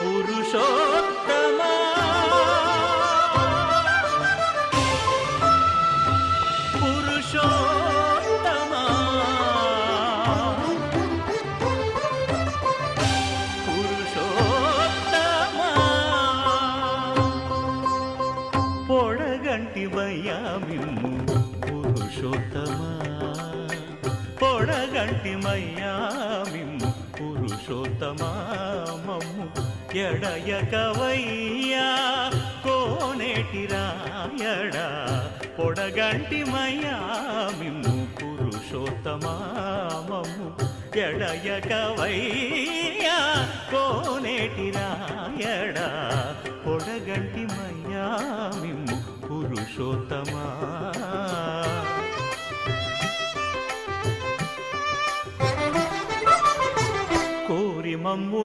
పురుషోత్తమా. పురుషోత్తమా. పురుషోత్తమా. పొడగంటి మయ్యామిమ్ము పురుషోత్తమా. పొడగంటి మయ్యామిమ్ము పురుషోత్తమా. మమ్ము ఎడయకవయ్యా. కోనేటి రాయడా పొడగంటి మయ్యామిమ్ము పురుషోత్తమా మమ్ము ఎడయకవయ్యా. కోనేటి రాయడా పొడగంటి మయ్యామిమ్ము పురుషోత్తమా. కోరి మమ్ము